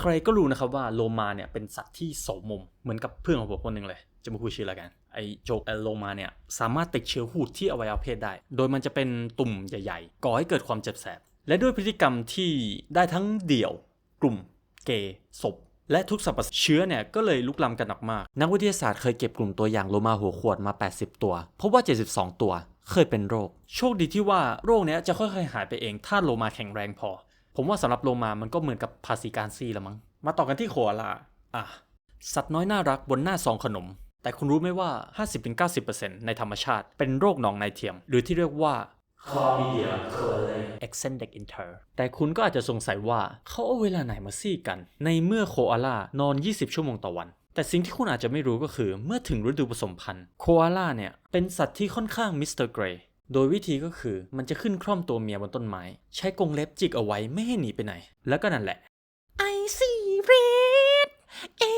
ใครๆก็รู้นะครับว่าโลมาเนี่ยเป็นสัตว์ที่โสมมเหมือนกับเพื่อนของผมคนหนึ่งเลย จะมาพูดชื่อแล้วกันไอโจกโลมาเนี่ยสามารถติดเชื้อหูดที่อวัยวะเพศได้ โดยมันจะเป็นตุ่มใหญ่ ๆ ก่อให้เกิดความเจ็บแสบ และด้วยพฤติกรรมที่ได้ทั้งเดี่ยว กลุ่ม เกย์ศพและทุกสรรพเชื้อเนี่ยก็เลยลุกลามกันหนักมาก นักวิทยาศาสตร์เคยเก็บกลุ่มตัวอย่างโลมาหัวขวดมา 80 ตัวพบว่า 72 ตัวเคยเป็นโรค โชคดีที่ว่าโรคเนี้ยจะค่อยๆหายไปเองถ้าโลมาแข็งแรงพอ ผมว่าสำหรับโลมามันก็เหมือนกับภาษีการซีละมั้ง มาต่อกันที่โคอาลาอะ สัตว์น้อยน่ารักบนหน้าซองขนม แต่คุณรู้ไหมว่า 50-90%ในธรรมชาติเป็นโรคหนองในเทียม หรือที่เรียกว่า Chlamydia c o l e extended inter แต่คุณก็อาจจะสงสัยว่าเขาเอาเวลาไหนมาซี่กัน ในเมื่อโคอาลานอน 20 ชั่วโมงต่อวัน แต่สิ่งที่คุณอาจจะไม่รู้ก็คือเมื่อถึงฤดูผสมพันธุ์โคอาลาเนี่ย เป็นสัตว์ที่ค่อนข้างมิสเตอร์เกรย์ โดยวิธีก็คือมันจะขึ้นคร่อมตัวเมียบนต้นไม้ ใช้กรงเล็บจิกเอาไว้ไม่ให้หนีไปไหน แล้วก็นั่นแหละ I see red เอ๊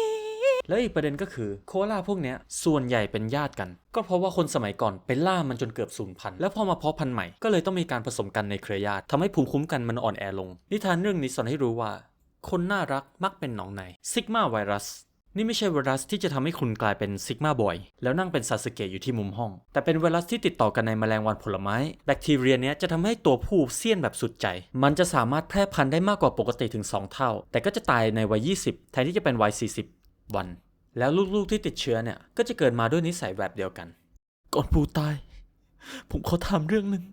ะแล้วอีกประเด็นก็คือโคอาลาพวกเนี้ยส่วนใหญ่เป็นญาติกัน ก็เพราะว่าคนสมัยก่อนไปล่ามันจนเกือบสูญพันธุ์แล้วพอมาเพาะพันธุ์ใหม่ก็เลยต้องมีการผสมกันในเครือญาติทำให้ภูมิคุ้มกันมันอ่อนแอลง นิทานเรื่องนี้สอนให้รู้ว่า คนน่ารักมักเป็นหนองในซิกมาไวรัส นี่ไม่ใช่ไวรัสที่จะทำให้คุณกลายเป็นซิกมาบอยแล้วนั่งเป็นซาสึเกะอยู่ที่มุมห้อง แต่เป็นไวรัสที่ติดต่อกันในแมลงวันผลไม้ แบคทีเรียเนี้ยจะทำให้ตัวผู้เสี้ยนแบบสุดใจ มันจะสามารถแพร่พันธุ์ได้มากกว่าปกติถึง 2 เท่า แต่ก็จะตายในวัย 20 แทนที่จะเป็นวัย 40 วัน แล้วลูกๆที่ติดเชื้อเนี่ยก็จะเกิดมาด้วยนิสัยแบบเดียวกัน ก่อนปู่ตาย ผมขอถามเรื่องหนึ่ง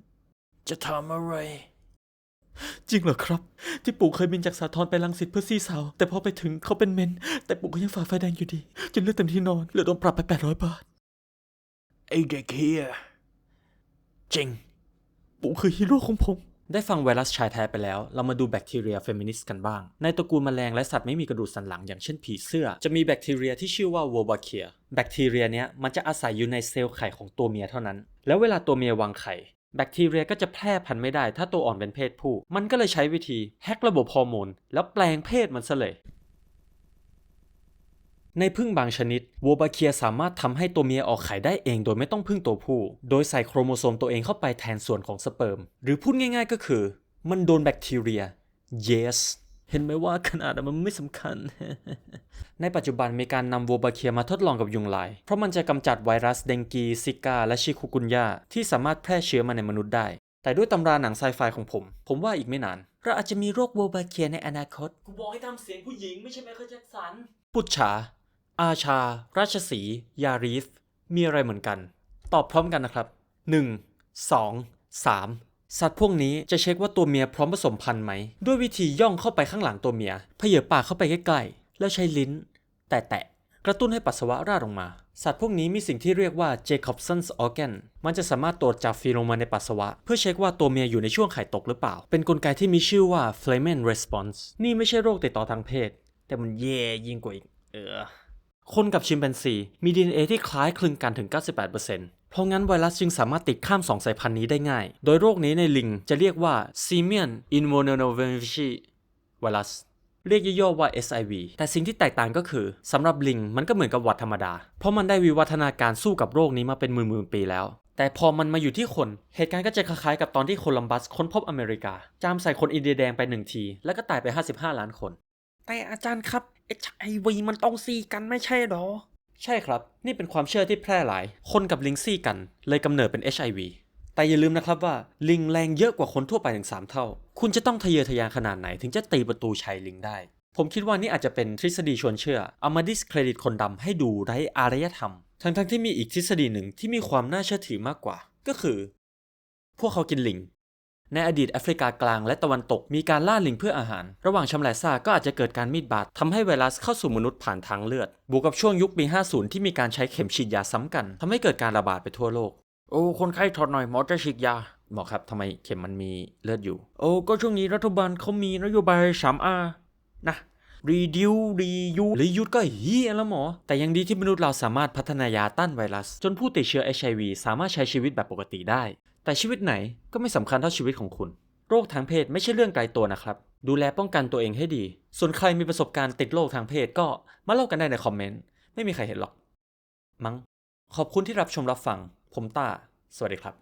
จะถามอะไร จริงเหรอครับ ที่ปู่เคยบินจากสาทรไปลังสิตเพื่อซี่สาว แต่พอไปถึงเขาเป็นเมน แต่ปู่ก็ยังฝ่าไฟแดงอยู่ดี จนเลือดเต็มที่นอนเหลือโดนปรับไป800บาท ไอเด็กเฮียจริง ปู่คือฮีโร่ของผม ได้ฟังไวรัสชายแท้ไปแล้ว เรามาดูแบคทีเรียเฟมินิสต์กันบ้าง ในตระกูลแมลงและสัตว์ไม่มีกระดูกสันหลังอย่างเช่นผีเสื้อ จะมีแบคทีเรียที่ชื่อว่า w o l b a c h i a แบคทีเรียเนี้ยมันจะอาศัยอยู่ในเซลล์ไข่ของตัวเมียเท่านั้น แล้วเวลาตัวเมียวางไข่ แบคทีเรียก็จะแพร่พันธุ์ไม่ได้ ถ้าตัวอ่อนเป็นเพศผู้ มันก็เลยใช้วิธีแฮกระบบฮอร์โมนแล้วแปลงเพศมันซะเลยในพึ่งบางชนิดวัวบาเคียสามารถทำให้ตัวเมียออกไข่ได้เองโดยไม่ต้องพึ่งตัวผู้ โดยใส่โครโมโซมตัวเองเข้าไปแทนส่วนของสเปิร์ม หรือพูดง่ายๆก็คือ มันโดนแบคทีเรีย yes เห็นไหมว่าขนาดมันไม่สำคัญ ในปัจจุบันมีการนำวัวบาเคียมาทดลองกับยุงลาย เพราะมันจะกำจัดไวรัสเดงกี ซิกา และชิคุกุนยาที่สามารถแพร่เชื้อมาในมนุษย์ได้ แต่ด้วยตำราหนังไซไฟของผม ผมว่าอีกไม่นาน เราอาจจะมีโรควัวบาเคียในอนาคต กูบอกให้ทำเสียงผู้หญิงไม่ใช่ไมเคิลแจ็คสัน ปุจฉาอาชา ราชสีห์ยารีฟ มีอะไรเหมือนกัน ตอบพร้อมกันนะครับ 1 2 3 สัตว์พวกนี้จะเช็คว่าตัวเมียพร้อมผสมพันธุ์ไหม ด้วยวิธีย่องเข้าไปข้างหลังตัวเมียเผยปากเข้าไปใกล้ๆ แล้วใช้ลิ้น แตะๆกระตุ้นให้ปัสสาวะราดออกมา สัตว์พวกนี้มีสิ่งที่เรียกว่า Jacobson's organ มันจะสามารถตรวจจับฟีโรโมนในปัสสาวะ เพื่อเช็คว่าตัวเมียอยู่ในช่วงไข่ตกหรือเปล่า เป็นกลไกที่มีชื่อว่า Flamen response นี่ไม่ใช่โรคติดต่อทางเพศ แต่มันแย่ยิ่งกว่าอีกเออ คนกับชิมแปนซีมี DNA ที่คล้ายคลึงกันถึง 98%เพราะงั้นไวรัสจึงสามารถติดข้ามสองสายพันธุ์นี้ได้ง่าย โดยโรคนี้ในลิงจะเรียกว่า Simian immunodeficiency virus เรียกย่อๆว่า SIV แต่สิ่งที่แตกต่างก็คือสำหรับลิงมันก็เหมือนกับหวัดธรรมดา เพราะมันได้วิวัฒนาการสู้กับโรคนี้มาเป็นหมื่นๆปีแล้ว แต่พอมันมาอยู่ที่คน เหตุการณ์ก็จะคล้ายๆกับตอนที่โคลัมบัสค้นพบอเมริกา จามใส่คนอินเดียแดงไปหนึ่งที แล้วก็ตายไป 55 ล้านคน แต่อาจารย์ครับ HIV มันต้องซีกันไม่ใช่หรอ ใช่ครับ นี่เป็นความเชื่อที่แพร่หลาย คนกับลิงซี่กัน เลยกำเนิดเป็น HIV แต่อย่าลืมนะครับว่าลิงแรงเยอะกว่าคนทั่วไปถึง 3 เท่า คุณจะต้องทะเยอทะยานขนาดไหนถึงจะตีประตูชัยลิงได้ ผมคิดว่านี่อาจจะเป็นทฤษฎีชวนเชื่อเอามาดิสเครดิตคนดำให้ดูไร้อารยธรรม ทั้งๆที่มีอีกทฤษฎีหนึ่งที่มีความน่าเชื่อถือมากกว่า ก็คือ พวกเขากินลิง ในอดีตแอฟริกากลางและตะวันตกมีการล่าลิงเพื่ออาหาร ระหว่างชำแหละซากก็อาจจะเกิดการมีดบาดทำให้ไวรัสเข้าสู่มนุษย์ผ่านทางเลือด บวกกับช่วงยุคปี 50 ที่มีการใช้เข็มฉีดยาซ้ำกันทำให้เกิดการระบาดไปทั่วโลก โอ้ คนไข้ถอดหน่อยหมอจะฉีดยาหมอครับทำไมเข็มมันมีเลือดอยู่ โอ้ก็ช่วงนี้รัฐบาลเขามีนโยบาย 3R นะรีดิวรียูหรือยุดก็เฮียแล้วหมอ แต่ยังดีที่มนุษย์เราสามารถพัฒนายาต้านไวรัส จนผู้ติดเชื้อ HIV สามารถใช้ชีวิตแบบปกติได้ แต่ชีวิตไหนก็ไม่สำคัญเท่าชีวิตของคุณ โรคทางเพศไม่ใช่เรื่องไกลตัวนะครับ ดูแลป้องกันตัวเองให้ดี ส่วนใครมีประสบการณ์ติดโรคทางเพศก็มาเล่ากันได้ในคอมเมนต์ ไม่มีใครเห็นหรอก มั้ง ขอบคุณที่รับชมรับฟัง ผมต้า สวัสดีครับ